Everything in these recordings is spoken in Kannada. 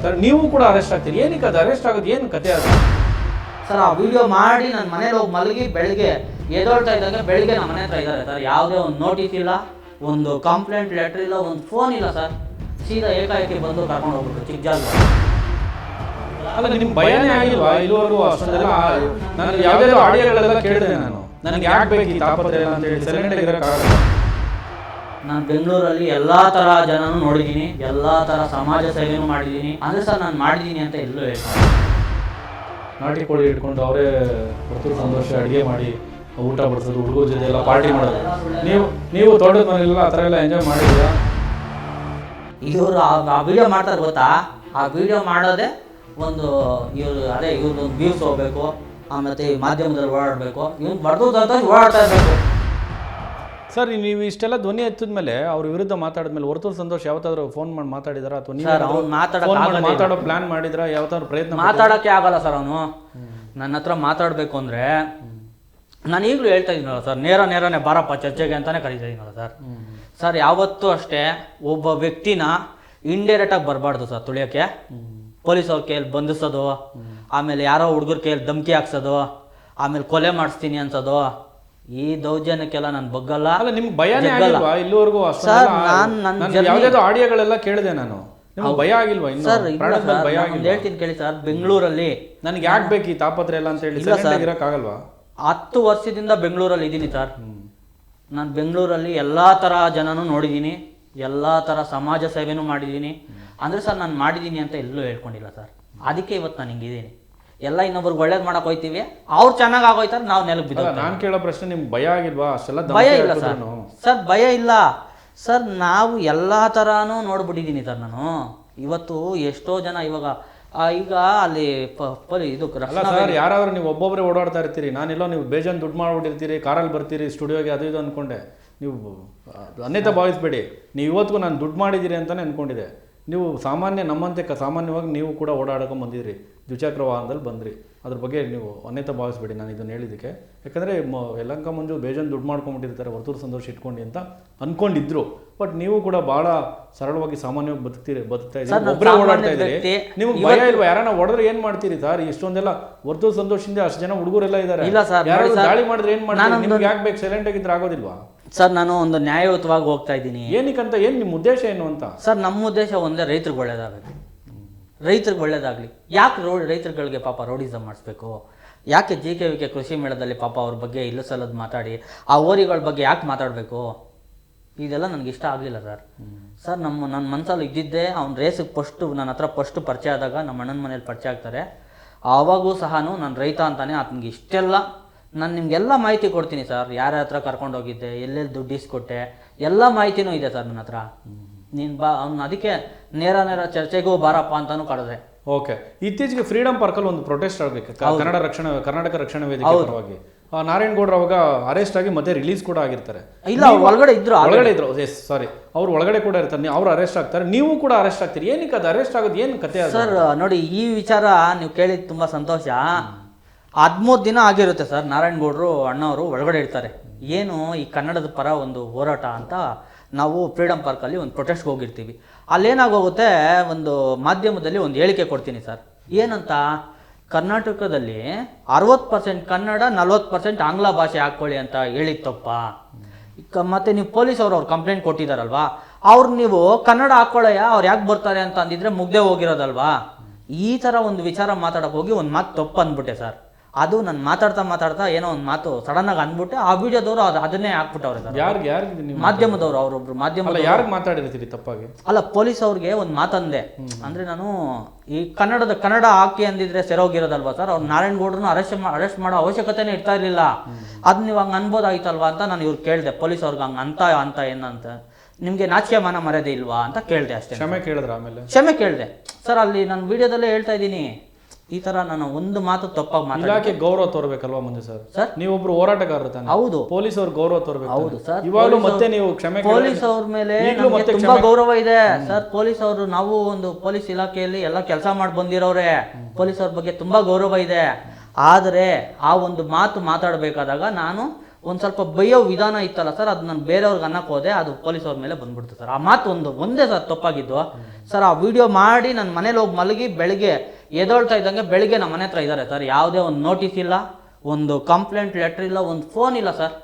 ಸರ್ ನೀವು ಕೂಡ ಅರೆಸ್ಟ್ ಆಗ್ತೀರಿ. ಏನಕ್ಕೆ ಅದು ಅರೆಸ್ಟ್ ಆಗೋದು? ಏನು ಕತೆ ಅದು? ಸರ್ ಆ ವಿಡಿಯೋ ಮಾಡಿ ನನ್ನ ಮನೇಲಿ ಹೋಗಿ ಮಲಗಿ ಬೆಳಿಗ್ಗೆ ಎದೊಳ್ತಾ ಇದ್ದಾಗ ಬೆಳಿಗ್ಗೆ ನಮ್ಮ ಮನೆ ಹತ್ರ ಇದ್ದಾರೆ ಸರ್. ಯಾವುದೇ ಒಂದು ನೋಟಿಸ್ ಇಲ್ಲ ಒಂದು ಕಂಪ್ಲೇಂಟ್ ಲೆಟರ್ ಇಲ್ಲ ಒಂದು ಫೋನ್ ಇಲ್ಲ ಸರ್. ಸೀದಾ ಏಕಾಏಕಿ ಬಂದು ಕರ್ಕೊಂಡು ಹೋಗ್ಬಿಟ್ಟು ಚಿಕ್ಕ ಜಾಗ ಅಲ್ಲ ನಿಮ್ಗೆ ಭಯನೇ ಆಗಿಲ್ವಾ? ಇಲ್ಲಿವರೆಗೂ ಅಷ್ಟೊಂದೆಲ್ಲ ನಾನು ಯಾವುದೆಲ್ಲ ಆಡಿಯೋಗಳೆಲ್ಲ ಕೇಳಿದೆ ನಾನು. ನನಗೆ ಯಾಕೆ ಬೇಕು ಈ ತಾಪತ್ರೆ ಅಂತ ಹೇಳಿ ಸೈಲೆಂಟ್ ಆಗಿರೋಕ್ಕಾಗಲ್ಲ ನಾನು ಬೆಂಗಳೂರಲ್ಲಿ ಎಲ್ಲ ಥರ ಜನನು ನೋಡಿದ್ದೀನಿ ಎಲ್ಲ ಥರ ಸಮಾಜ ಸೇವೆನೂ ಮಾಡಿದ್ದೀನಿ. ಅಂದ್ರೆ ಸರ್ ನಾನು ಮಾಡಿದ್ದೀನಿ ಅಂತ ಎಲ್ಲೂ ಹೇಳ್ತಾರೆ ನಾಟಿ ಕೋಳಿ ಇಟ್ಕೊಂಡು ಅವರೇ ಪ್ರತಿ ಸಂತೋಷ ಅಡುಗೆ ಮಾಡಿ ಊಟ ಬಡಿಸೋದು ಹುಡುಗರ ಜೊತೆ ಎಲ್ಲ ಪಾರ್ಟಿ ಮಾಡೋದು. ನೀವು ನೀವು ತೋಟದ ಮನೆಯಲ್ಲ ಆ ಥರ ಎಲ್ಲ ಎಂಜಾಯ್ ಮಾಡಿದ್ರ ಇವರು ಆ ವಿಡಿಯೋ ಮಾಡ್ತಾರೆ ಗೊತ್ತಾ? ಆ ವಿಡಿಯೋ ಮಾಡೋದೇ ಒಂದು ಇವರು ಅದೇ ಇವ್ರದ್ದು ವ್ಯೂಸ್ ಹೋಗ್ಬೇಕು ಆಮೇಲೆ ಮಾಧ್ಯಮದಲ್ಲಿ ಓಡಾಡಬೇಕು. ಇವ್ನು ಬಡ್ದು ಓಡಾಡ್ತಾ ಇರಬೇಕು. ಸರ್ ನೀವು ಇಷ್ಟೆಲ್ಲ ಧ್ವನಿ ಎತ್ತಿದ ಮೇಲೆ ಅವ್ರ ವಿರುದ್ಧ ಮಾತಾಡಿದ ಮೇಲೆ ಹೊರತು ಸಂತೋಷ್ ಯಾವತ್ತಾದ್ರೂ ಫೋನ್ ಮಾಡಿ ಮಾತಾಡಿದಾರ? ಅಥವಾ ನೀವು ಅವ್ನು ಮಾತಾಡಕ್ ಮಾತಾಡೋ ಪ್ಲಾನ್ ಮಾಡಿದ್ರ? ಯಾವತ್ತಾದ್ರು ಪ್ರಯತ್ನ ಮಾತಾಡೋಕೆ ಆಗಲ್ಲ ಸರ್ ಅವನು. ನನ್ನ ಹತ್ರ ಮಾತಾಡಬೇಕು ಅಂದ್ರೆ ನಾನು ಈಗಲೂ ಹೇಳ್ತಾ ಇದ್ದೀನಲ್ಲ ಸರ್ ನೇರ ನೇರನೇ ಬಾರಪ್ಪ ಚರ್ಚೆಗೆ ಅಂತಾನೆ ಕರೀತಾ ಇದ್ದೀನಲ್ಲ ಸರ್. ಸರ್ ಯಾವತ್ತೂ ಅಷ್ಟೇ ಒಬ್ಬ ವ್ಯಕ್ತಿನ ಇಂಡೈರೆಕ್ಟಾಗಿ ಬರಬಾರ್ದು ಸರ್ ತುಳಿಯೋಕ್ಕೆ. ಪೊಲೀಸ್ ಅವ್ರ ಕೈಯಲ್ಲಿ ಬಂಧಿಸೋದು ಆಮೇಲೆ ಯಾರೋ ಹುಡುಗರ ಕೈಯಲ್ಲಿ ಧಮಕಿ ಹಾಕ್ಸೋದು ಆಮೇಲೆ ಕೊಲೆ ಮಾಡಿಸ್ತೀನಿ ಅನ್ಸೋದು ಈ ದೌರ್ಜನ್ಯಕ್ಕೆಲ್ಲ ನಾನು ಬಗ್ಗಲ್ಲ ಅಲ್ಲ ನಿಮ್ಗೆ ಭಯನೇ. ಆಗಿಲ್ವಾ? ಇಲ್ಲಿವರೆಗೂ ಸರ್, ನಾನು ನನ್ನ journey- ಆಡಿಯೋಗಳೆಲ್ಲ ಕೇಳಿದೆ ನಾನು. ನಿಮ್ಗೆ ಭಯ ಆಗಿಲ್ವಾ ಇನ್ನು? ಸರ್ ಭಯ ನಾನು ಹೇಳ್ತೀನಿ ಕೇಳಿ ಸರ್ ಬೆಂಗಳೂರಲ್ಲಿ ನನಗೆ ಯಾಕೆ ಬೇಕು ಈ ತಾಪತ್ರ ಎಲ್ಲ ಅಂತ ಹೇಳಿ? ಸರ್. ಆಗಿರಕ್ಕಾಗಲ್ವಾ ಹತ್ತು ವರ್ಷದಿಂದ ಬೆಂಗಳೂರಲ್ಲಿ ಇದ್ದೀನಿ ಸರ್. ನಾನು ಬೆಂಗಳೂರಲ್ಲಿ ಎಲ್ಲ ತರ ಜನನೂ ನೋಡಿದ್ದೀನಿ ಎಲ್ಲ ತರ ಸಮಾಜ ಸೇವೆನೂ ಮಾಡಿದ್ದೀನಿ. ಅಂದ್ರೆ ಸರ್ ನಾನು ಮಾಡಿದ್ದೀನಿ ಅಂತ ಎಲ್ಲೂ ಹೇಳ್ಕೊಂಡಿಲ್ಲ ಸರ್. ಅದಕ್ಕೆ ಇವತ್ತು ನಾನು ಹಿಂಗಿದ್ದೀನಿ. ಎಲ್ಲ ಇನ್ನೊಬ್ರಿಗೆ ಒಳ್ಳೇದು ಮಾಡಕ್ ಹೋಯ್ತೀವಿ ಅವ್ರು ಚೆನ್ನಾಗಿ ಆಗೋಯ್ತಾರೆ ನಾವು ನೆಲಕ್ಕೆ ಬಿದ್ದ ನಾನು ಕೇಳೋ ಪ್ರಶ್ನೆ ನಿಮ್ಗೆ ಭಯ ಆಗಿಲ್ವಾ? ಅಷ್ಟೆಲ್ಲ ಭಯ ಇಲ್ಲ ಸರ್. ಸರ್ ಭಯ ಇಲ್ಲ. ಸರ್ ನಾವು ಎಲ್ಲ ಥರನೂ ನೋಡ್ಬಿಟ್ಟಿದ್ದೀನಿ ಸರ್ ನಾನು. ಇವತ್ತು ಎಷ್ಟೋ ಜನ ಇವಾಗ ಈಗ ಅಲ್ಲಿ ಇದು ಸರ್ ಯಾರಾದ್ರೂ ನೀವು ಒಬ್ಬೊಬ್ಬರೇ ಓಡಾಡ್ತಾ ಇರ್ತೀರಿ. ನಾನೆಲ್ಲೋ ನೀವು ಬೇಜಾನ್ ದುಡ್ಡು ಮಾಡ್ಬಿಟ್ಟಿರ್ತೀರಿ ಕಾರಲ್ಲಿ ಬರ್ತೀರಿ ಸ್ಟುಡಿಯೋಗೆ ಅದು ಇದು ಅನ್ಕೊಂಡೆ. ನೀವು ಅನ್ಯತಾ ಭಾವಿಸ್ಬೇಡಿ. ನೀವು ಇವತ್ತಿಗೂ ನಾನು ದುಡ್ಡು ಮಾಡಿದ್ದೀರಿ ಅಂತಾನೆ ಅನ್ಕೊಂಡಿದ್ದೆ. ನೀವು ಸಾಮಾನ್ಯ ನಮ್ಮಂತೆ ಕ ಸಾಮಾನ್ಯವಾಗಿ ನೀವು ಕೂಡ ಓಡಾಡ್ಕೊಂಡು ಬಂದಿದ್ರಿ. ದ್ವಿಚಕ್ರ ವಾಹನದಲ್ಲಿ ಬಂದ್ರಿ. ಅದ್ರ ಬಗ್ಗೆ ನೀವು ಅನ್ಯತಾ ಭಾವಿಸ್ಬೇಡಿ. ನಾನು ಇದನ್ನು ಹೇಳಿದ್ದಕ್ಕೆ. ಯಾಕಂದರೆ ಯಲಂಕ ಮಂಜು ಬೇಜಾನ್ ದುಡ್ಡು ಮಾಡ್ಕೊಂಡ್ಬಿಟ್ಟಿರ್ತಾರೆ. ಹೊರತೂರು ಸಂತೋಷ ಇಟ್ಕೊಂಡು ಅಂತ ಅನ್ಕೊಂಡಿದ್ರು. ಬಟ್ ನೀವು ಕೂಡ ಭಾಳ ಸರಳವಾಗಿ ಸಾಮಾನ್ಯವಾಗಿ ಬದುಕ್ತೀರಿ ಬದುಕ್ತಾ ಇದ್ದೀರಿ. ಒಬ್ಬರೇ ಓಡಾಡ್ತಾ ಇದ್ದೀರಿ. ನಿಮ್ಗೆ ಭಯ ಇಲ್ವಾ? ಯಾರನ್ನ ಹೊಡೆದ್ರೆ ಏನ್ ಮಾಡ್ತೀರಿ ಸರ್? ಇಷ್ಟೊಂದೆಲ್ಲ ಹೊರತು ಸಂತೋಷದಿಂದ ಅಷ್ಟು ಜನ ಹುಡುಗರೆಲ್ಲ ಇದ್ದಾರೆ. ನೋಡಿ ದಾಳಿ ಮಾಡಿದ್ರೆ ಏನ್ ಮಾಡ್ತೀರಿ? ನಿಮ್ಗೆ ಯಾಕೆ ಬೇಕು? ಸೈಲೆಂಟ್ ಆಗಿದ್ರೆ ಆಗೋದಿಲ್ವಾ? ಸರ್ ನಾನು ಒಂದು ನ್ಯಾಯಯುತವಾಗಿ ಹೋಗ್ತಾ ಇದ್ದೀನಿ. ಏನಕ್ಕಂತ ಏನು ನಿಮ್ಮ ಉದ್ದೇಶ ಏನು ಅಂತ? ಸರ್ ನಮ್ಮ ಉದ್ದೇಶ ಒಂದೇ ರೈತರಿಗೆ ಒಳ್ಳೇದಾಗಲಿ. ರೈತರಿಗೆ ಒಳ್ಳೇದಾಗಲಿ. ಯಾಕೆ ರೋಡ್ ರೈತರುಗಳಿಗೆ ಪಾಪ ರೋಡಿಸಮ್ ಮಾಡಿಸ್ಬೇಕು? ಯಾಕೆ ಜಿ ಕೆ ವಿ ಕೆ ಕೃಷಿ ಮೇಳದಲ್ಲಿ ಪಾಪ ಅವ್ರ ಬಗ್ಗೆ ಇಲ್ಲ ಸಲದ ಮಾತಾಡಿ ಆ ಓರಿಗಳ ಬಗ್ಗೆ ಯಾಕೆ ಮಾತಾಡಬೇಕು? ಇದೆಲ್ಲ ನನಗೆ ಇಷ್ಟ ಆಗಲಿಲ್ಲ ಸರ್. ಸರ್ ನಮ್ಮ ನನ್ನ ಮನಸ್ಸಲ್ಲಿ ಇದ್ದಿದ್ದೆ ಅವ್ನು ರೇಸಿಗೆ ಫಸ್ಟು ನನ್ನ ಹತ್ರ ಫಸ್ಟು ಪರಿಚಯ ಆದಾಗ ನಮ್ಮ ಅಣ್ಣನ ಮನೇಲಿ ಪರಿಚಯ ಆಗ್ತಾರೆ. ಆವಾಗೂ ಸಹ ನಾನು ರೈತ ಅಂತಾನೆ ಆತನಿಗೆ ಇಷ್ಟೆಲ್ಲ ನಾನು ನಿಮಗೆಲ್ಲ ಮಾಹಿತಿ ಕೊಡ್ತೀನಿ ಸರ್ ಯಾರ ಹತ್ರ ಕರ್ಕೊಂಡು ಹೋಗಿದ್ದೆ ಎಲ್ಲೆಲ್ಲಿ ದುಡ್ಡು ಇಸ್ಕೊಟ್ಟೆ ಎಲ್ಲ ಮಾಹಿತಿನೂ ಇದೆ ಸರ್ ನನ್ನ ಹತ್ರ. ನೀನು ಬಾ ಅವ್ನು ಅದಕ್ಕೆ ನೇರ ನೇರ ಚರ್ಚೆಗೂ ಬಾರಪ್ಪ ಅಂತಾನು ಕರೆದೆ ಓಕೆ ಇತ್ತೀಚೆಗೆ ಫ್ರೀಡಂ ಪಾರ್ಕಲ್ಲಿ ಒಂದು ಪ್ರೊಟೆಸ್ಟ್ ಆಗಬೇಕು. ಕನ್ನಡ ರಕ್ಷಣಾ ಕರ್ನಾಟಕ ರಕ್ಷಣಾ ವೇದಿಕೆ ಪರವಾಗಿ. ನಾರಾಯಣ್ ಗೌಡ್ರು ಅವಾಗ ಅರೆಸ್ಟ್ ಆಗಿ ಮತ್ತೆ ರಿಲೀಸ್ ಕೂಡ ಆಗಿರ್ತಾರೆ. ಇಲ್ಲ ಒಳಗಡೆ ಇದ್ರು ಒಳಗಡೆ ಇದ್ರು. ಎಸ್ ಸಾರಿ ಅವ್ರು ಒಳಗಡೆ ಕೂಡ ಇರ್ತಾರೆ. ಅವ್ರು ಅರೆಸ್ಟ್ ಆಗ್ತಾರೆ. ನೀವು ಕೂಡ ಅರೆಸ್ಟ್ ಆಗ್ತೀರಿ. ಏನಕ್ಕೆ ಅದು ಅರೆಸ್ಟ್ ಆಗೋದು? ಏನು ಕತೆ ಸರ್ ನೋಡಿ ಈ ವಿಚಾರ ನೀವು ಕೇಳಿದ ತುಂಬ ಸಂತೋಷ. ಹದಿಮೂರು ದಿನ ಆಗಿರುತ್ತೆ ಸರ್. ನಾರಾಯಣ್ ಗೌಡ್ರು, ಅಣ್ಣವರು ಒಳಗಡೆ ಇರ್ತಾರೆ. ಏನು ಈ ಕನ್ನಡದ ಪರ ಒಂದು ಹೋರಾಟ ಅಂತ ನಾವು ಫ್ರೀಡಮ್ ಪಾರ್ಕಲ್ಲಿ ಒಂದು ಪ್ರೊಟೆಸ್ಟ್ಗೆ ಹೋಗಿರ್ತೀವಿ. ಅಲ್ಲೇನಾಗೋಗುತ್ತೆ? ಒಂದು ಮಾಧ್ಯಮದಲ್ಲಿ ಒಂದು ಹೇಳಿಕೆ ಕೊಡ್ತೀನಿ ಸರ್. ಏನಂತ? ಕರ್ನಾಟಕದಲ್ಲಿ ಅರವತ್ತು ಪರ್ಸೆಂಟ್ ಕನ್ನಡ, ನಲ್ವತ್ತು ಪರ್ಸೆಂಟ್ ಆಂಗ್ಲ ಭಾಷೆ ಹಾಕ್ಕೊಳ್ಳಿ ಅಂತ ಹೇಳಿತ್ತಪ್ಪ ಕ- ಮತ್ತೆ ನೀವು ಪೊಲೀಸ್ ಅವ್ರು ಅವ್ರು ಕಂಪ್ಲೇಂಟ್ ಕೊಟ್ಟಿದ್ದಾರಲ್ವಾ ಅವ್ರು ನೀವು ಕನ್ನಡ ಹಾಕೊಳ್ಳಯ್ಯ ಅವ್ರು ಯಾಕೆ ಬರ್ತಾರೆ ಅಂತ ಅಂದಿದ್ರೆ ಮುಗ್ದೆ ಹೋಗಿರೋದಲ್ವಾ? ಈ ಥರ ಒಂದು ವಿಚಾರ ಮಾತಾಡೋಕೆ ಹೋಗಿ ಒಂದು ಮಾತು ತಪ್ಪು ಅಂದ್ಬಿಟ್ಟೆ ಸರ್. ಅದು ನಾನು ಮಾತಾಡ್ತಾ ಮಾತಾಡ್ತಾ ಏನೋ ಒಂದು ಮಾತು ಸಡನ್ ಆಗಿ ಅಂದ್ಬಿಟ್ಟು ಆ ವಿಡಿಯೋದವರು ಅದು ಅದನ್ನೇ ಹಾಕ್ಬಿಟ್ಟವ್ರೆ ಯಾರಿಗೆ ಮಾಧ್ಯಮದವರು ಅವರೊಬ್ರು ಮಾಧ್ಯಮ ಅಲ್ಲ ಯಾರಿಗೆ ಮಾತಾಡಿರ್ತೀರಿ ತಪ್ಪಾಗಿ? ಅಲ್ಲ ಪೊಲೀಸ್ ಅವ್ರಿಗೆ ಒಂದು ಮಾತಂದೆ. ಅಂದ್ರೆ ನಾನು ಈ ಕನ್ನಡದ ಕನ್ನಡ ಹಾಕಿ ಅಂದಿದ್ರೆ ಸೆರೋಗಿರೋದಲ್ವಾ ಸರ್ ಅವ್ರು ನಾರಾಯಣ್ ಗೌಡ್ರನ್ನ ಅರೆಸ್ಟ್ ಅರೆಸ್ಟ್ ಮಾಡೋ ಅವಶ್ಯಕತೆನೇ ಇರ್ತಾ ಇರಲಿಲ್ಲ. ಅದ್ ನೀವು ಹಂಗ ಅನ್ಬೋದಾಯ್ತಲ್ವಾ ಅಂತ ನಾನು ಇವ್ರು ಕೇಳಿದೆ. ಪೊಲೀಸ್ ಅವ್ರಿಗೆ ಹಂಗ ಅಂತ ಅಂತ ಏನಂತ ನಿಮಗೆ ನಾಚಿಕೆ ಮಾನ ಮರ್ಯಾದೆ ಇಲ್ವಾ ಅಂತ ಕೇಳಿದೆ ಅಷ್ಟೇ. ಕ್ಷಮೆ ಕೇಳಿದ್ರೆ ಆಮೇಲೆ? ಕ್ಷಮೆ ಕೇಳಿದೆ. ಸರ್ ಅಲ್ಲಿ ನಾನು ವಿಡಿಯೋದಲ್ಲೇ ಹೇಳ್ತಾ ಇದ್ದೀನಿ. ಈ ತರ ನಾನು ಒಂದು ಮಾತು ತಪ್ಪಾಗಿ ಮಾತಾಡಿ ಇಲಾಖೆ ಗೌರವ ತೋರ್ಬೇಕಲ್ವಾ ಮುಂದೆ ಸರ್? ಸರ್? ನೀವೊಬ್ರು ಹೋರಾಟಗಾರರು ತಾನೆ. ಹೌದು. ಪೊಲೀಸ್ ಅವ್ರ ಗೌರವ ತೋರ್ಬೇಕು ಹೌದು ಸರ್. ಇವಾಗಲೂ ಪೊಲೀಸ್ ಮತ್ತೆ ನೀವು ಕ್ಷಮೆ ಪೊಲೀಸ್ ಅವ್ರ ಮೇಲೆ ತುಂಬಾ ಗೌರವ ಇದೆ. ಸರ್ ಪೊಲೀಸ್ ಅವರು ನಾವು ಒಂದು ಪೊಲೀಸ್ ಇಲಾಖೆಯಲ್ಲಿ ಎಲ್ಲ ಕೆಲಸ ಮಾಡಿ ಬಂದಿರೋರೆ. ಪೊಲೀಸ್ ಅವ್ರ ಬಗ್ಗೆ ತುಂಬಾ ಗೌರವ ಇದೆ. ಆದರೆ ಆ ಒಂದು ಮಾತು ಮಾತಾಡಬೇಕಾದಾಗ ನಾನು ಒಂದು ಸ್ವಲ್ಪ ಬೈಯೋ ವಿಧಾನ ಇತ್ತಲ್ಲ ಸರ್ ಅದು ನಾನು ಬೇರೆಯವ್ರಿಗೆ ಅನ್ನಕ್ಕೆ ಹೋದೆ. ಅದು ಪೊಲೀಸವ್ರ ಮೇಲೆ ಬಂದ್ಬಿಡ್ತು ಸರ್. ಆ ಮಾತು ಒಂದು ಒಂದೇ ಸರ್ ತಪ್ಪಾಗಿದ್ದು. ಸರ್ ಆ ವಿಡಿಯೋ ಮಾಡಿ ನನ್ನ ಮನೇಲಿ ಹೋಗಿ ಮಲಗಿ ಬೆಳಿಗ್ಗೆ ಎದೊಳ್ತಾ ಇದ್ದಂಗೆ ಬೆಳಿಗ್ಗೆ ನಮ್ಮ ಮನೆ ಹತ್ರ ಇದ್ದಾರೆ ಸರ್. ಯಾವುದೇ ಒಂದು ನೋಟಿಸ್ ಇಲ್ಲ ಒಂದು ಕಂಪ್ಲೇಂಟ್ ಲೆಟ್ರ್ ಇಲ್ಲ ಒಂದು ಫೋನ್ ಇಲ್ಲ ಸರ್.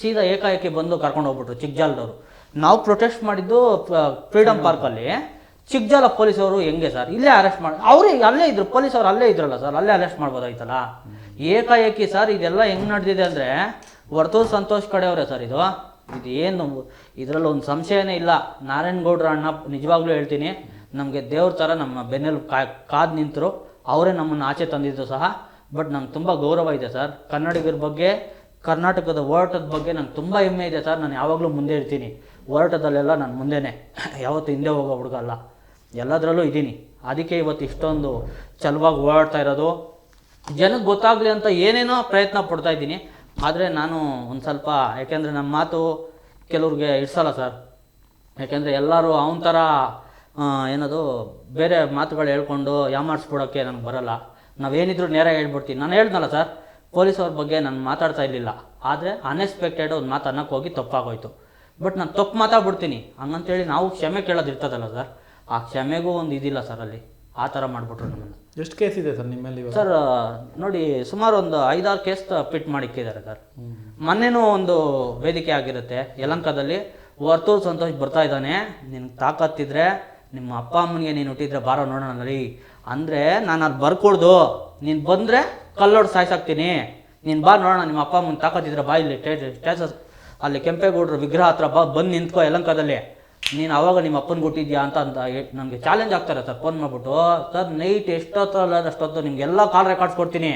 ಸೀದಾ ಏಕಾಏಕಿ ಬಂದು ಕರ್ಕೊಂಡು ಹೋಗ್ಬಿಟ್ರು ಚಿಕ್ಕಜಾಲದವರು ನಾವು ಪ್ರೊಟೆಸ್ಟ್ ಮಾಡಿದ್ದು ಫ್ರೀಡಮ್ ಪಾರ್ಕಲ್ಲಿ ಚಿಕ್ಕಜಾಲ ಪೊಲೀಸವರು ಹೆಂಗೆ ಸರ್? ಇಲ್ಲೇ ಅರೆಸ್ಟ್ ಮಾಡಿ ಅವರೇ ಅಲ್ಲೇ ಇದ್ರು ಪೊಲೀಸವ್ರು ಅಲ್ಲೇ ಇದ್ರಲ್ಲ ಸರ್. ಅಲ್ಲೇ ಅರೆಸ್ಟ್ ಮಾಡ್ಬೋದಾಯ್ತಲ್ಲ? ಏಕಾಏಕಿ ಸರ್ ಇದೆಲ್ಲ ಹೆಂಗ್ ನಡೆದಿದೆ ಅಂದರೆ ಹೊರತು ಸಂತೋಷ್ ಕಡೆಯವರೇ ಸರ್ ಇದು. ಇದೇನು ಇದರಲ್ಲಿ ಒಂದು ಸಂಶಯನೇ ಇಲ್ಲ. ನಾರಾಯಣಗೌಡ್ರ ಅಣ್ಣ ನಿಜವಾಗ್ಲೂ ಹೇಳ್ತೀನಿ. ನಮಗೆ ದೇವ್ರ ಥರ ನಮ್ಮ ಬೆನ್ನೆಲು ಕಾದು ನಿಂತರು. ಅವರೇ ನಮ್ಮನ್ನು ಆಚೆ ತಂದಿದ್ದು ಸಹ. ಬಟ್ ನಂಗೆ ತುಂಬ ಗೌರವ ಇದೆ ಸರ್. ಕನ್ನಡಿಗರ ಬಗ್ಗೆ, ಕರ್ನಾಟಕದ ಹೋರಾಟದ ಬಗ್ಗೆ ನಂಗೆ ತುಂಬ ಹೆಮ್ಮೆ ಇದೆ ಸರ್. ನಾನು ಯಾವಾಗಲೂ ಮುಂದೆ ಇರ್ತೀನಿ. ಹೋರಾಟದಲ್ಲೆಲ್ಲ ನಾನು ಮುಂದೆನೇ. ಯಾವತ್ತೂ ಹಿಂದೆ ಹೋಗೋ ಹುಡುಗ ಅಲ್ಲ. ಎಲ್ಲದರಲ್ಲೂ ಇದ್ದೀನಿ. ಅದಕ್ಕೆ ಇವತ್ತು ಇಷ್ಟೊಂದು ಚಲವಾಗಿ ಓಡಾಡ್ತಾ ಇರೋದು. ಜನಕ್ಕೆ ಗೊತ್ತಾಗಲಿ ಅಂತ ಏನೇನೋ ಪ್ರಯತ್ನ ಪಡ್ತಾ ಇದ್ದೀನಿ. ಆದರೆ ನಾನು ಒಂದು ಸ್ವಲ್ಪ, ಯಾಕೆಂದರೆ ನಮ್ಮ ಮಾತು ಕೆಲವ್ರಿಗೆ ಇಡ್ಸಲ್ಲ ಸರ್. ಯಾಕೆಂದರೆ ಎಲ್ಲರೂ ಅವನ ಥರ ಏನದು ಬೇರೆ ಮಾತುಗಳು ಹೇಳ್ಕೊಂಡು ಯಾಮಾರಿಸ್ಬಿಡೋಕ್ಕೆ ನನಗೆ ಬರಲ್ಲ. ನಾವೇನಿದ್ರು ನೇರ ಹೇಳ್ಬಿಡ್ತೀನಿ. ನಾನು ಹೇಳ್ದಲ್ಲ ಸರ್ ಪೊಲೀಸವ್ರ ಬಗ್ಗೆ ನಾನು ಮಾತಾಡ್ತಾ ಇರಲಿಲ್ಲ. ಆದರೆ ಅನ್ಎಕ್ಸ್ಪೆಕ್ಟೆಡ್ ಒಂದು ಮಾತು ಅನ್ನಕ್ಕೆ ಹೋಗಿ ತಪ್ಪಾಗೋಯ್ತು. ಬಟ್ ನಾನು ತಪ್ಪು ಮಾತಾಡ್ಬಿಡ್ತೀನಿ. ಹಂಗಂತೇಳಿ ನಾವು ಕ್ಷಮೆ ಕೇಳೋದು ಇರ್ತದಲ್ಲ ಸರ್ ಆ ಕ್ಷಮೆಗೂ ಒಂದು ಇದಿಲ್ಲ ಸರ್ ಅಲ್ಲಿ. ಆ ಥರ ಮಾಡಿಬಿಟ್ರು ನಮ್ಮನ್ನು. ಎಷ್ಟು ಕೇಸ್ ಇದೆ ಸರ್ ನಿಮ್ಮಲ್ಲಿ ಸರ್ ನೋಡಿ ಸುಮಾರು ಒಂದು ಐದಾರು ಕೇಸ್ ಪಿಟ್ ಮಾಡಿಕ್ಕಿದ್ದಾರೆ ಸರ್ ಮೊನ್ನೆನೂ ಒಂದು ವೇದಿಕೆ ಆಗಿರುತ್ತೆ ಯಲಂಕದಲ್ಲಿ. ವರ್ತೂರ್ ಸಂತೋಷ್ ಬರ್ತಾ ಇದ್ದಾನೆ. ನಿನ್ಗೆ ತಾಕತ್ತಿದ್ರೆ ನಿಮ್ಮ ಅಪ್ಪ ಅಮ್ಮನಿಗೆ ನೀನು ಹುಟ್ಟಿದ್ರೆ ಬಾರೋ ನೋಡೋಣ ರೀ ಅಂದರೆ ನಾನು ಅದು ಬರ್ಕೊಳ್ದು. ನೀನು ಬಂದರೆ ಕಲ್ಲೋಡ್ ಸಾಯ್ಸಾಕ್ತೀನಿ. ನೀನು ಬಾ ನೋಡೋಣ, ನಿಮ್ಮ ಅಪ್ಪ ಅಮ್ಮನ ತಾಕತ್ತಿದ್ರೆ ಬಾ ಇಲ್ಲಿ ಸ್ಟೇಚಸ್ ಅಲ್ಲಿ ಕೆಂಪೇಗೌಡರ ವಿಗ್ರಹ ಹತ್ರ ಬಾ, ಬಂದು ನಿಂತ್ಕೋ ಯಲಂಕದಲ್ಲಿ. ನೀನು ಅವಾಗ ನಿಮ್ಮ ಅಪ್ಪನ ಕೊಟ್ಟಿದ್ಯಾ ಅಂತ ಅಂತ ನನಗೆ ಚಾಲೆಂಜ್ ಆಗ್ತಾರೆ ಸರ್ ಫೋನ್ ಮಾಡ್ಬಿಟ್ಟು. ಸರ್ ನೈಟ್ ಎಷ್ಟೊತ್ತರಲ್ಲಾದ್ರೆ ಅಷ್ಟೊತ್ತು ನಿಮಗೆಲ್ಲ ಕಾಲ್ ರೆಕಾರ್ಡ್ಸ್ ಕೊಡ್ತೀನಿ.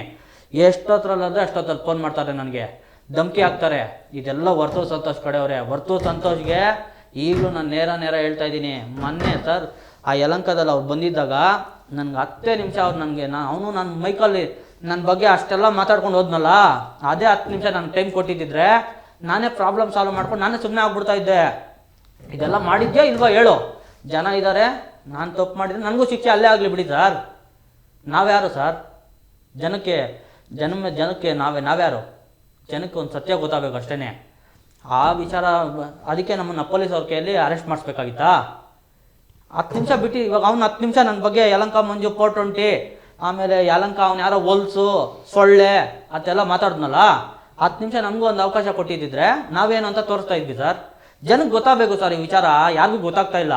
ಎಷ್ಟೊತ್ತರಲ್ಲಾದ್ರೆ ಅಷ್ಟೊತ್ತಲ್ಲಿ ಫೋನ್ ಮಾಡ್ತಾರೆ ನನಗೆ. ಧಮಕಿ ಹಾಕ್ತಾರೆ. ಇದೆಲ್ಲ ವರ್ತೋ ಸಂತೋಷ್ ಕಡೆಯವರೇ ವರ್ತೋ ಸಂತೋಷ್ಗೆ ಈಗಲೂ ನಾನು ನೇರ ನೇರ ಹೇಳ್ತಾ ಇದ್ದೀನಿ. ಮೊನ್ನೆ ಸರ್, ಆ ಯಲಂಕದಲ್ಲಿ ಅವ್ರು ಬಂದಿದ್ದಾಗ ನನಗೆ ಹತ್ತೇ ನಿಮಿಷ ಅವ್ರು ನನಗೆ ನಾನು ಅವನು ನನ್ನ ಮೈಕಲ್ಲಿ ನನ್ನ ಬಗ್ಗೆ ಅಷ್ಟೆಲ್ಲ ಮಾತಾಡ್ಕೊಂಡು ಹೋದ್ನಲ್ಲ, ಅದೇ ಹತ್ತು ನಿಮಿಷ ನನಗೆ ಟೈಮ್ ಕೊಟ್ಟಿದ್ದಿದ್ರೆ ನಾನೇ ಪ್ರಾಬ್ಲಮ್ ಸಾಲ್ವ್ ಮಾಡ್ಕೊಂಡು ನಾನೇ ಸುಮ್ಮನೆ ಆಗ್ಬಿಡ್ತಾ ಇದ್ದೆ. ಇದೆಲ್ಲ ಮಾಡಿದ್ಯಾ ಇಲ್ವಾ ಹೇಳು. ಜನ ಇದ್ದಾರೆ ನಾನು ತಪ್ಪು ಮಾಡಿದ್ರೆ ನನಗೂ ಶಿಕ್ಷೆ ಅಲ್ಲೇ ಆಗಲಿ ಬಿಡಿ ಸರ್. ನಾವ್ಯಾರು ಸರ್? ಜನಕ್ಕೆ ಜನ ಜನಕ್ಕೆ ನಾವೇ ನಾವ್ಯಾರು? ಜನಕ್ಕೆ ಒಂದು ಸತ್ಯ ಗೊತ್ತಾಗಬೇಕು ಅಷ್ಟೇ ಆ ವಿಚಾರ ಅದಕ್ಕೆ ನಮ್ಮನ್ನು ಪೊಲೀಸ್ ಅವ್ರ ಕೈಯಲ್ಲಿ ಅರೆಸ್ಟ್ ಮಾಡಿಸ್ಬೇಕಾಗಿತ್ತಾ? ಹತ್ತು ನಿಮಿಷ ಬಿಟ್ಟು, ಇವಾಗ ಅವ್ನು ಹತ್ತು ನಿಮಿಷ ನನ್ನ ಬಗ್ಗೆ ಯಲಂಕ, ಮಂಜು ಫೋರ್ ಟ್ವೆಂಟಿ ಆಮೇಲೆ ಯಲಂಕ, ಅವ್ನು ಯಾರೋ ಹೊಲ್ಸು ಸೊಳ್ಳೆ ಅದೆಲ್ಲ ಮಾತಾಡಿದ್ನಲ್ಲ? ಹತ್ತು ನಿಮಿಷ ನಮಗೂ ಒಂದು ಅವಕಾಶ ಕೊಟ್ಟಿದ್ದಿದ್ರೆ ನಾವೇನು ಅಂತ ತೋರಿಸ್ತಾ ಇದ್ವಿ ಸರ್. ಜನಕ್ಕೆ ಗೊತ್ತಾಗಬೇಕು ಸರ್ ಈ ವಿಚಾರ, ಯಾರಿಗೂ ಗೊತ್ತಾಗ್ತಾ ಇಲ್ಲ.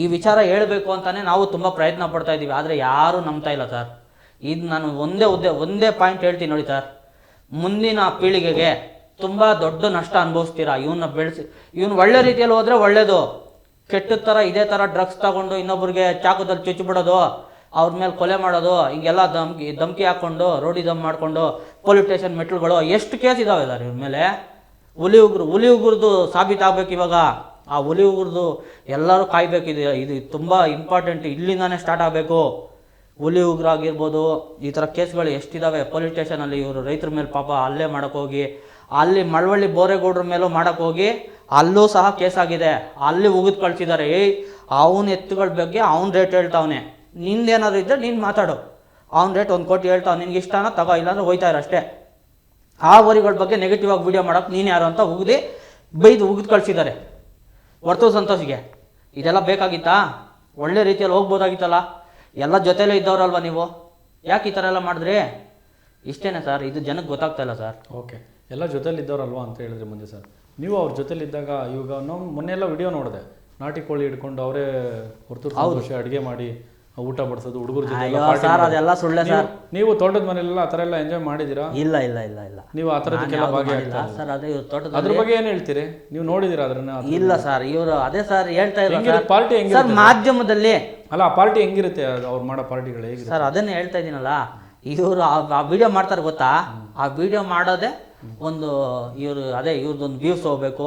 ಈ ವಿಚಾರ ಹೇಳಬೇಕು ಅಂತಲೇ ನಾವು ತುಂಬ ಪ್ರಯತ್ನ ಪಡ್ತಾ ಇದ್ದೀವಿ, ಆದರೆ ಯಾರೂ ನಂಬ್ತಾ ಇಲ್ಲ ಸರ್. ಇದು ನಾನು ಒಂದೇ ಉದ್ದೇ, ಒಂದೇ ಪಾಯಿಂಟ್ ಹೇಳ್ತೀನಿ ನೋಡಿ ಸರ್. ಮುಂದಿನ ಪೀಳಿಗೆಗೆ ತುಂಬ ದೊಡ್ಡ ನಷ್ಟ ಅನುಭವಿಸ್ತೀರಾ? ಇವನ್ನ ಬೆಳೆಸಿ ಇವನು ಒಳ್ಳೆ ರೀತಿಯಲ್ಲಿ ಹೋದರೆ ಒಳ್ಳೇದು. ಕೆಟ್ಟ ಥರ ಇದೇ ಥರ ಡ್ರಗ್ಸ್ ತಗೊಂಡು ಇನ್ನೊಬ್ರಿಗೆ ಚಾಕುದಲ್ಲಿ ಚುಚ್ಚಿಬಿಡೋದು ಅವ್ರ ಮೇಲೆ ಕೊಲೆ ಮಾಡೋದು, ಹಿಂಗೆಲ್ಲ ಧಮ್ಕಿ ಧಮ್ಕಿ ಹಾಕ್ಕೊಂಡು ರೋಡಿ ದಮ್ ಮಾಡಿಕೊಂಡು ಪೊಲೀಸ್ ಸ್ಟೇಷನ್ ಮೆಟ್ಲುಗಳು ಎಷ್ಟು ಕೇಸ್ ಇದಾವೆ ಸರ್ ಇವ್ರ ಮೇಲೆ? ಹುಲಿ ಉಗುರು ಹುಲಿ ಉಗುರ್ದು ಸಾಬೀತಾಗಬೇಕು ಇವಾಗ. ಆ ಹುಲಿ ಉಗುರ್ದು ಎಲ್ಲರೂ ಕಾಯ್ಬೇಕಿದೆ. ಇದು ತುಂಬ ಇಂಪಾರ್ಟೆಂಟ್ ಇಲ್ಲಿಂದಾನೇ ಸ್ಟಾರ್ಟ್ ಆಗಬೇಕು. ಹುಲಿ ಉಗ್ರಾಗಿರ್ಬೋದು, ಈ ಥರ ಕೇಸ್ಗಳು ಎಷ್ಟಿದಾವೆ? ಪೊಲೀಸ್ ಸ್ಟೇಷನಲ್ಲಿ ಇವರು ರೈತರ ಮೇಲೆ ಪಾಪ ಅಲ್ಲೇ ಮಾಡೋಕ್ಕೋಗಿ ಅಲ್ಲಿ ಮಳವಳ್ಳಿ ಬೋರೇಗೌಡ್ರ ಮೇಲೂ ಮಾಡಕ್ಕೆ ಹೋಗಿ ಅಲ್ಲೂ ಸಹ ಕೇಸಾಗಿದೆ. ಅಲ್ಲಿ ಉಗಿದು ಕಳ್ಸಿದ್ದಾರೆ ಏಯ್, ಅವನ ಎತ್ತುಗಳ ಬಗ್ಗೆ ಅವ್ನ ರೇಟ್ ಹೇಳ್ತಾವನೆ. ನಿಂದೇನಾದ್ರು ಇದ್ದರೆ ನೀನು ಮಾತಾಡು. ಅವ್ನ ರೇಟ್ ಒಂದು ಕೋಟಿ ಹೇಳ್ತಾವ. ನಿನ್ಗೆ ಇಷ್ಟನ ತಗೋ, ಇಲ್ಲಾಂದ್ರೆ ಹೋಯ್ತಾ ಅಷ್ಟೇ. ಆ ವರಿಗಳ ಬಗ್ಗೆ ನೆಗೆಟಿವ್ ಆಗಿ ವಿಡಿಯೋ ಮಾಡೋಕೆ ನೀನು ಯಾರು ಅಂತ ಉಗ್ದಿ, ಬೈದು ಉಗಿದು ಕಳಿಸಿದ್ದಾರೆ ಹೊರ್ತು ಸಂತೋಷಿಗೆ. ಇದೆಲ್ಲ ಬೇಕಾಗಿತ್ತಾ? ಒಳ್ಳೆ ರೀತಿಯಲ್ಲಿ ಹೋಗ್ಬೋದಾಗಿತ್ತಲ್ಲ. ಎಲ್ಲ ಜೊತೆಲೇ ಇದ್ದವರಲ್ವಾ ನೀವು? ಯಾಕೆ ಈ ಥರ ಎಲ್ಲ ಮಾಡಿದ್ರಿ? ಇಷ್ಟೇನೆ ಸರ್? ಇದು ಜನಕ್ಕೆ ಗೊತ್ತಾಗ್ತಾ ಇಲ್ಲ ಸರ್. ಓಕೆ ಎಲ್ಲ ಜೊತೆಲಿ ಇದ್ದವ್ರಲ್ವಾ ಅಂತ ಹೇಳಿದ್ರೆ ಮುಂದೆ ಸರ್. ನೀವು ಅವ್ರ ಜೊತೆಲಿದ್ದಾಗ ಇವಾಗ ನಾವು ಮೊನ್ನೆ ಎಲ್ಲ ವಿಡಿಯೋ ನೋಡಿದೆ. ನಾಟಿ ಕೋಳಿ ಹಿಡ್ಕೊಂಡು ಅವರೇ ಹೊರತು ವರ್ಷ ಅಡುಗೆ ಮಾಡಿ ಊಟ ಬಡಿಸೋದು ಹುಡುಗರು ಜೊತೆ ಸರ್ ಅದೆಲ್ಲ ಸುಳ್ಳೆ ನೀವು- ಸರ್. ನೀವು ತೋಟದ ಮನೆಯಲ್ಲ ಆ ಥರ ಎಲ್ಲ ಎಂಜಾಯ್ ಮಾಡಿದ್ದೀರಾ? ಇಲ್ಲ ಇಲ್ಲ ಇಲ್ಲ ಇಲ್ಲ. ನೀವು ಆ ಥರದಕ್ಕೆಲ್ಲ ಸರ್ ಅದೇ ತೋಟದ ಅದ್ರ ಬಗ್ಗೆ ಏನು ಹೇಳ್ತೀರಿ? ನೀವು ನೋಡಿದಿರ ಅದನ್ನ ಇಲ್ಲ ಸರ್ ಇವರು ಅದೇ ಸರ್ ಹೇಳ್ತಾ ಇದ್ದಾರೆ ಪಾರ್ಟಿ ಪಾರ್ಟಿ ಸರ್ ಮಾಧ್ಯಮದಲ್ಲಿ ಅಲ್ಲ ಆ ಪಾರ್ಟಿ ಹೆಂಗಿರುತ್ತೆ? ಅವ್ರು ಮಾಡೋ ಪಾರ್ಟಿಗಳು ಹೇಗೆ ಸರ್ ಅದನ್ನೇ ಹೇಳ್ತಾ ಇದ್ದೀನಲ್ಲ ಇವರು ಆ ವಿಡಿಯೋ ಮಾಡ್ತಾರೆ ಗೊತ್ತಾ? ಆ ವಿಡಿಯೋ ಮಾಡೋದೇ ಒಂದು ಇವರು, ಅದೇ ಇವ್ರದ್ದೊಂದು ವ್ಯೂಸ್ ಹೋಗ್ಬೇಕು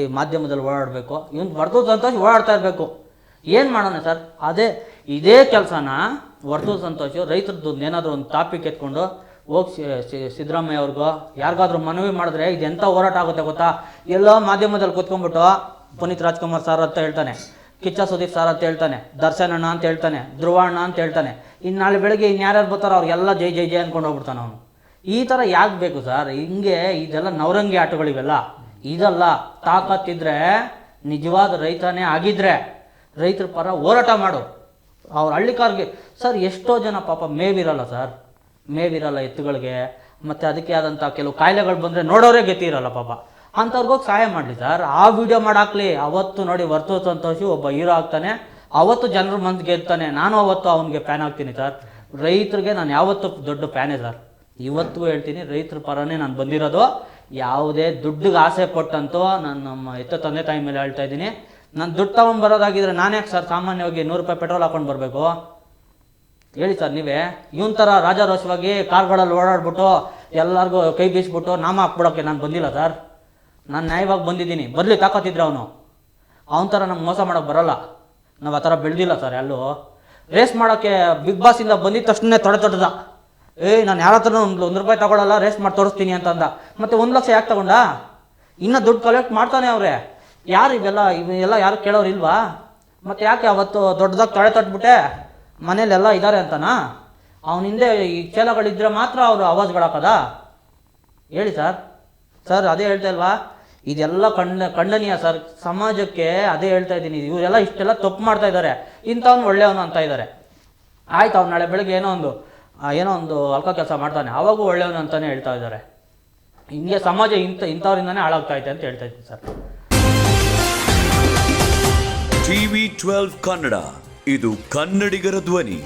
ಈ ಮಾಧ್ಯಮದಲ್ಲಿ ಓಡಾಡಬೇಕು, ಇವ್ನು ಬರ್ತದ ಸಂತೋಷ್ ಓಡಾಡ್ತಾ ಇರಬೇಕು. ಏನು ಮಾಡೋಣ ಸರ್? ಅದೇ, ಇದೇ ಕೆಲಸನ ವರ್ತು ಸಂತೋಷ ರೈತರದ್ದು ಏನಾದರೂ ಒಂದು ಟಾಪಿಕ್ ಎತ್ಕೊಂಡು ಹೋಗಿ ಸಿದ್ದರಾಮಯ್ಯ ಅವ್ರಿಗೋ, ಯಾರಿಗಾದ್ರೂ ಮನವಿ ಮಾಡಿದ್ರೆ ಇದು ಎಂಥ ಹೋರಾಟ ಆಗುತ್ತೆ ಗೊತ್ತಾ? ಎಲ್ಲೋ ಮಾಧ್ಯಮದಲ್ಲಿ ಕೂತ್ಕೊಂಡ್ಬಿಟ್ಟು ಪುನೀತ್ ರಾಜ್ಕುಮಾರ್ ಸರ್ ಅಂತ ಹೇಳ್ತಾನೆ, ಕಿಚ್ಚ ಸುದೀಪ್ ಸರ್ ಅಂತ ಹೇಳ್ತಾನೆ, ದರ್ಶನ್ ಅಣ್ಣ ಅಂತ ಹೇಳ್ತಾನೆ ಧ್ರುವ ಅಣ್ಣ ಅಂತ ಹೇಳ್ತಾನೆ. ಇನ್ನು ನಾಳೆ ಬೆಳಗ್ಗೆ ಇನ್ಯಾರ್ಯಾರು ಬರ್ತಾರೋ ಅವ್ರಿಗೆಲ್ಲ ಜೈ ಜೈ ಜೈ ಅಂದ್ಕೊಂಡು ಹೋಗ್ಬಿಡ್ತಾನೆ ಅವನು. ಈ ಥರ ಯಾಕೆ ಬೇಕು ಸರ್ ಹಿಂಗೆ ಇದೆಲ್ಲ ನವರಂಗಿ ಆಟಗಳಿವೆಲ್ಲ ಇದಲ್ಲ ತಾಕತ್ತಿದ್ರೆ, ನಿಜವಾದ ರೈತನೇ ಆಗಿದ್ರೆ ರೈತರ ಪರ ಹೋರಾಟ ಮಾಡು. ಅವ್ರ ಹಳ್ಳಿಕಾರ್ಗೆ ಸರ್ ಎಷ್ಟೋ ಜನ ಪಾಪ ಮೇವಿರಲ್ಲ ಸರ್ ಮೇವಿರಲ್ಲ ಎತ್ತುಗಳಿಗೆ. ಮತ್ತು ಅದಕ್ಕೆ ಆದಂಥ ಕೆಲವು ಕಾಯಿಲೆಗಳು ಬಂದರೆ ನೋಡೋರೇ ಗತಿ ಇರಲ್ಲ ಪಾಪ. ಅಂಥವ್ರಿಗೋಗಿ ಸಹಾಯ ಮಾಡಲಿ ಸರ್ ಆ ವಿಡಿಯೋ ಮಾಡಾಕ್ಲಿ. ಅವತ್ತು ನೋಡಿ ವರ್ತು ಸಂತೋಷಿ ಒಬ್ಬ ಹೀರೋ ಆಗ್ತಾನೆ. ಅವತ್ತು ಜನರ ಮನ್ಸ್ ಗೆಲ್ತಾನೆ ನಾನು ಅವತ್ತು ಅವನಿಗೆ ಫ್ಯಾನ್ ಆಗ್ತೀನಿ ಸರ್ ರೈತರಿಗೆ ನಾನು ಯಾವತ್ತೂ ದೊಡ್ಡ ಫ್ಯಾನೇ ಸರ್ ಇವತ್ತಿಗೂ ಹೇಳ್ತೀನಿ, ರೈತರ ಪರನೇ ನಾನು ಬಂದಿರೋದು. ಯಾವುದೇ ದುಡ್ಡಿಗೆ ಆಸೆ ಪಟ್ಟಂತೂ ನಾನು ನಮ್ಮ ಎತ್ತ ತಂದೆ ತಾಯಿ ಮೇಲೆ ಹೇಳ್ತಾ ಇದ್ದೀನಿ. ನಾನು ದುಡ್ಡು ತಗೊಂಡು ಬರೋದಾಗಿದ್ರೆ ನಾನ್ಯಾಕೆ ಸರ್ ಸಾಮಾನ್ಯವಾಗಿ ನೂರು ರೂಪಾಯಿ ಪೆಟ್ರೋಲ್ ಹಾಕೊಂಡು ಬರಬೇಕು? ಹೇಳಿ ಸರ್ ನೀವೇ. ಇವನ್ ಥರ ರಾಜಾರೋಷವಾಗಿ ಕಾರ್ಗಳಲ್ಲಿ ಓಡಾಡ್ಬಿಟ್ಟು ಎಲ್ಲರಿಗೂ ಕೈ ಬೀಸ್ಬಿಟ್ಟು ನಾಮ ಹಾಕ್ಬಿಡೋಕೆ ನಾನು ಬಂದಿಲ್ಲ ಸರ್. ನಾನು ನ್ಯಾಯವಾಗಿ ಬಂದಿದ್ದೀನಿ. ಬರಲಿ, ತಾಕತ್ತಿದ್ರೆ ಅವನು. ಅವನ ಥರ ನಮ್ಗೆ ಮೋಸ ಮಾಡೋಕೆ ಬರೋಲ್ಲ. ನಾವು ಆ ಥರ ಬೆಳೆದಿಲ್ಲ ಸರ್ ಎಲ್ಲೂ. ರೇಸ್ ಮಾಡೋಕ್ಕೆ ಬಿಗ್ ಬಾಸಿಂದ ಬಂದಿದ್ದ ತಕ್ಷಣ ತೊಡೆ ತೊಡೆದ. ಏಯ್ ನಾನು ಯಾರ ಹತ್ರ ಒಂದು ಒಂದು ರೂಪಾಯಿ ತಗೊಳ್ಳಲ್ಲ ರೇಸ್ಟ್ ಮಾಡಿ ತೋರಿಸ್ತೀನಿ ಅಂತ ಅಂದ. ಮತ್ತೆ ಒಂದು ಲಕ್ಷ ಯಾಕೆ ತಗೊಂಡ? ಇನ್ನೂ ದುಡ್ಡು ಕಲೆಕ್ಟ್ ಮಾಡ್ತಾನೆ ಅವರೇ. ಯಾರು ಇವೆಲ್ಲ ಇವೆಲ್ಲ ಯಾರು ಕೇಳೋರು ಇಲ್ವಾ? ಮತ್ತೆ ಯಾಕೆ ಅವತ್ತು ದೊಡ್ಡದಾಗಿ ತಳೆ ತೊಟ್ಬಿಟ್ಟೆ? ಮನೇಲೆಲ್ಲ ಇದ್ದಾರೆ ಅಂತನಾ? ಅವನ ಹಿಂದೆ ಈ ಚೇಲಗಳಿದ್ರೆ ಮಾತ್ರ ಅವರು ಆವಾಜ್ಗಳಾಕದ ಹೇಳಿ ಸರ್. ಸರ್, ಅದೇ ಹೇಳ್ತಾ ಇಲ್ವಾ? ಇದೆಲ್ಲ ಖಂಡ ಖಂಡನೀಯ ಸರ್. ಸಮಾಜಕ್ಕೆ ಅದೇ ಹೇಳ್ತಾ ಇದ್ದೀನಿ. ಇವರೆಲ್ಲ ಇಷ್ಟೆಲ್ಲ ತಪ್ಪು ಮಾಡ್ತಾ ಇದ್ದಾರೆ ಇಂಥವ್ನು ಒಳ್ಳೆಯವನು ಅಂತ ಇದ್ದಾರೆ ಆಯ್ತು ಅವ್ನು ನಾಳೆ ಬೆಳಗ್ಗೆ ಏನೋ ಒಂದು ಏನೋ ಒಂದು ಅಲ್ಕ ಕೆಲಸ ಮಾಡ್ತಾನೆ. ಅವಾಗೂ ಒಳ್ಳೆಯವನು ಅಂತಲೇ ಹೇಳ್ತಾ ಇದ್ದಾರೆ. ಹಿಂಗೆ ಸಮಾಜ ಇಂಥ ಇಂಥವ್ರಿಂದನೇ ಹಾಳಾಗ್ತಾ ಇದೆ ಅಂತ ಹೇಳ್ತಾ ಇದ್ದೀನಿ ಸರ್. TV twelve Kannada. ಇದು ಕನ್ನಡಿಗರ ಧ್ವನಿ.